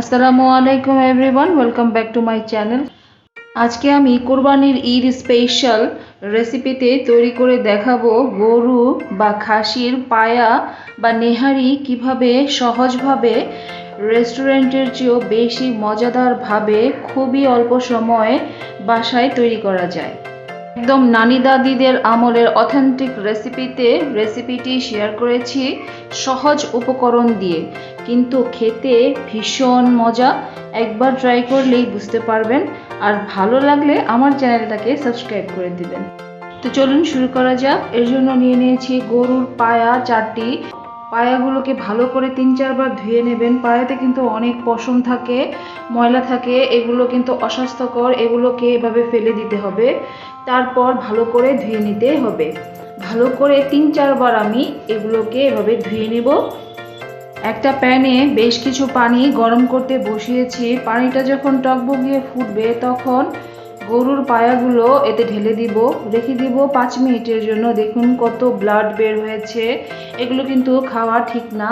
আসসালামু আলাইকুম everyone, welcome back to my channel. আজকে আমি কোরবানির ঈদ স্পেশাল রেসিপিতে তৈরি করে দেখাবো গরু বা খাসির পায়া বা নেহারি কীভাবে সহজভাবে রেস্টুরেন্টের চেয়েও বেশি মজাদারভাবে খুবই অল্প সময়ে বাসায় তৈরি করা যায়। একদম নানি দাদিদের আমলের অথেন্টিক রেসিপিতে রেসিপিটি শেয়ার করেছি সহজ উপকরণ দিয়ে। কিন্তু খেতে ভীষণ মজা, একবার ট্রাই করলেই বুঝতে পারবেন। আর ভালো লাগলে আমার চ্যানেলটাকে সাবস্ক্রাইব করে দিবেন। তো চলুন শুরু করা যাক। এর জন্য নিয়ে নিয়েছি গরুর পায়া চারটি। পায়াগুলোকে ভালো করে তিন চারবার ধুয়ে নেবেন। পায়াতে কিন্তু অনেক পশম থাকে, ময়লা থাকে, এগুলো কিন্তু অস্বাস্থ্যকর, এগুলোকে এভাবে ফেলে দিতে হবে। তারপর ভালো করে ধুয়ে নিতে হবে। ভালো করে তিন চারবার আমি এগুলোকে এভাবে ধুয়ে নেব। একটা প্যানে বেশ কিছু পানি গরম করতে বসিয়েছি। পানিটা যখন টকবগিয়ে ফুটবে তখন গরুর পায়াগুলো এতে ঢেলে দিব, রেখে দিব পাঁচ মিনিটের জন্য। দেখুন কত ব্লাড বের হয়েছে। এগুলো কিন্তু খাওয়া ঠিক না।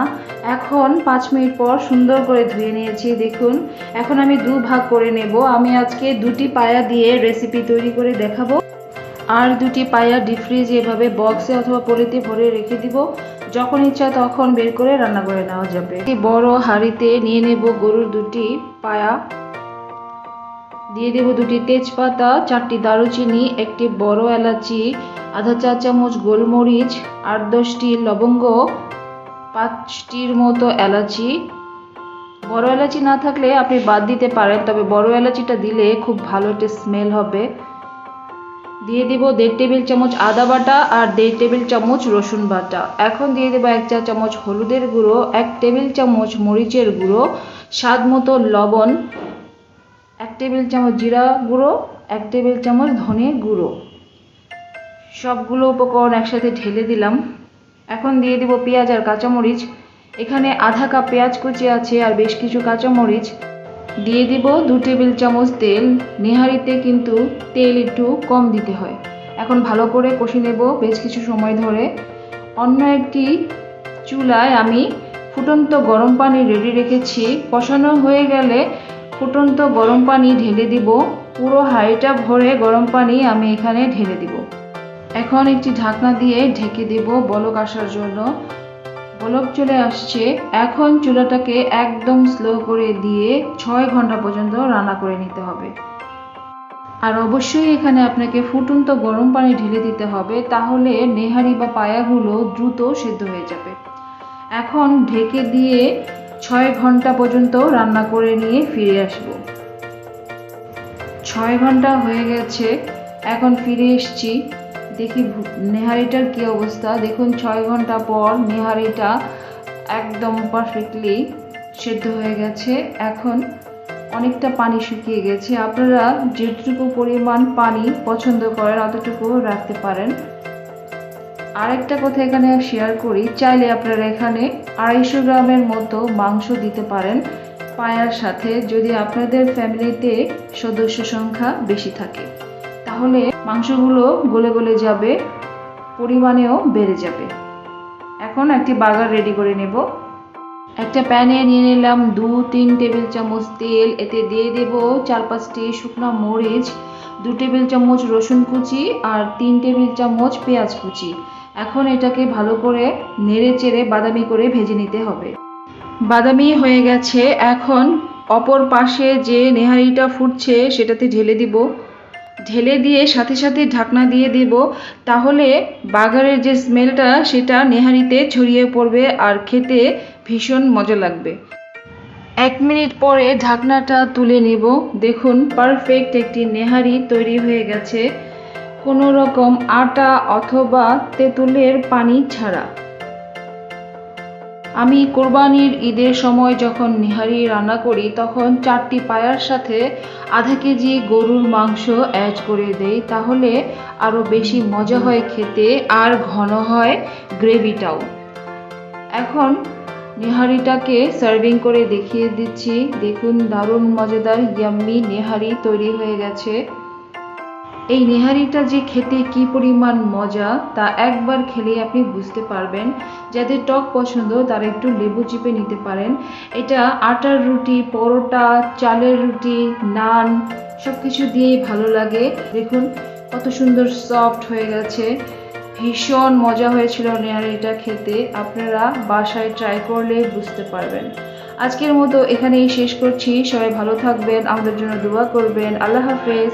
এখন পাঁচ মিনিট পর সুন্দর করে ধুয়ে নিয়েছি, দেখুন। এখন আমি দু ভাগ করে নেব। আমি আজকে দুটি পায়া দিয়ে রেসিপি তৈরি করে দেখাবো। আর দুটি পায়া ডিপ ফ্রিজ এভাবে বক্সে অথবা পলিতে ভরে রেখে দিব। যখন ইচ্ছা তখন বের করে রান্না করে নেওয়া যাবে। বড় হাঁড়িতে নিয়ে নেব গরুর দুটি পায়া। দিয়ে দেব দুটি তেজপাতা, চারটি দারুচিনি, একটি বড় এলাচি, আধা চা চামচ গোলমরিচ, আট দশটি লবঙ্গ, পাঁচটির মতো এলাচি। বড় এলাচি না থাকলে আপনি বাদ দিতে পারেন, তবে বড় এলাচিটা দিলে খুব ভালো একটা স্মেল হবে। দিয়ে দিব দেড় টেবিল চামচ আদা বাটা আর দেড় টেবিল চামচ রসুন বাটা। এখন দিয়ে দেবো এক চা চামচ হলুদের গুঁড়ো, এক টেবিল চামচ মরিচের গুঁড়ো, স্বাদ মতো লবণ এক টেবিল চামচ জিরা গুঁড়ো, এক টেবিল চামচ ধনে গুঁড়ো। সবগুলো উপকরণ একসাথে ঢেলে দিলাম। এখন দিয়ে দিব পেঁয়াজ আর কাঁচামরিচ। এখানে আধা কাপ পেঁয়াজ কুচি আছে আর বেশ কিছু কাঁচামরিচ। দিয়ে দিব দু টেবিল চামচ তেল। নেহারিতে কিন্তু তেল একটু কম দিতে হয়। এখন ভালো করে কষে নেব বেশ কিছু সময় ধরে। অন্য একটি চুলায় আমি ফুটন্ত গরম পানি রেডি রেখেছি। কষানো হয়ে গেলে ফুটন্ত গরম পানি ঢেলে দিব। পুরো হাঁড়িটা ভরে গরম পানি আমি এখানে ঢেলে দিব। এখন একটি ঢাকনা দিয়ে ঢেকে দেব বলক আসার জন্য। বলক চলে আসছে। এখন চুলাটাকে একদম স্লো করে দিয়ে ছয় ঘণ্টা পর্যন্ত রান্না করে নিতে হবে। আর অবশ্যই এখানে আপনাকে ফুটন্ত গরম পানি ঢেলে দিতে হবে, তাহলে নেহারি বা পায়াগুলো দ্রুত সেদ্ধ হয়ে যাবে। এখন ঢেকে দিয়ে ছয় ঘণ্টা পর্যন্ত রান্না করে নিয়ে ফিরে আসব। ছয় ঘণ্টা হয়ে গেছে, এখন ফিরে এসছি। দেখি নেহারিটার কি অবস্থা? দেখুন, ছয় ঘণ্টা পর নেহারিটা একদম পারফেক্টলি সেদ্ধ হয়ে গেছে। এখন অনেকটা পানি শুকিয়ে গেছে। আপনারা যেটুকু পরিমাণ পানি পছন্দ করেন অতটুকু রাখতে পারেন। আরেকটা কথা এখানে শেয়ার করি, চাইলে আপনারা এখানে আড়াইশো গ্রামের মতো মাংস দিতে পারেন পায়ার সাথে, যদি আপনাদের ফ্যামিলিতে সদস্য সংখ্যা বেশি থাকে। তাহলে মাংসগুলো গলে গলে যাবে, পরিমাণেও বেড়ে যাবে। এখন একটি বাগার রেডি করে নেব। একটা প্যানে নিয়ে নিলাম দু, তিন টেবিল চামচ তেল, এতে দিয়ে দেব চার পাঁচটি শুকনো মরিচ, দু টেবিল চামচ রসুন কুচি আর তিন টেবিল চামচ পেঁয়াজ কুচি। এখন এটাকে ভালো করে নেড়ে চেড়ে বাদামি করে ভেজে নিতে হবে। বাদামি হয়ে গেছে, এখন অপর পাশে যে নেহারিটা ফুটছে সেটাতে ঢেলে দিব। ঢেলে দিয়ে সাথে সাথে ঢাকনা দিয়ে দেব, তাহলে বাগারের যে স্মেলটা সেটা নেহারিতে ছড়িয়ে পড়বে আর খেতে ভীষণ মজা লাগবে। এক মিনিট পরে ঢাকনাটা তুলে নেব। দেখুন, পারফেক্ট একটি নেহারি তৈরি হয়ে গেছে। কোনো রকম আটা অথবা তেঁতুলের পানি ছাড়া। আমি কোরবানির ঈদের সময় যখন নিহারি রান্না করি, তখন চারটি পায়ার সাথে আধা কেজি গরুর মাংস অ্যাড করে দেই, তাহলে আরও বেশি মজা হয় খেতে আর ঘন হয় গ্রেভিটাও। এখন নেহারিটাকে সার্ভিং করে দেখিয়ে দিচ্ছি। দেখুন, দারুণ, মজাদার, ইয়াম্মি নেহারি তৈরি হয়ে গেছে। এই নেহারিটা যে খেতে কি পরিমাণ মজা, তা একবার খেলে আপনি বুঝতে পারবেন। যাদের টক পছন্দ, তারা একটু লেবু চিপে নিতে পারেন। এটা আটার রুটি, পরোটা, চালের রুটি, নান সব কিছু দিয়েই ভালো লাগে। দেখুন, কত সুন্দর সফট হয়ে গেছে। ভীষণ মজা হয়েছিল নেহারিটা খেতে। আপনারা বাসায় ট্রাই করলে বুঝতে পারবেন। আজকের মতো এখানেই শেষ করছি। সবাই ভালো থাকবেন, আমাদের জন্য দোয়া করবেন। আল্লাহ হাফেজ।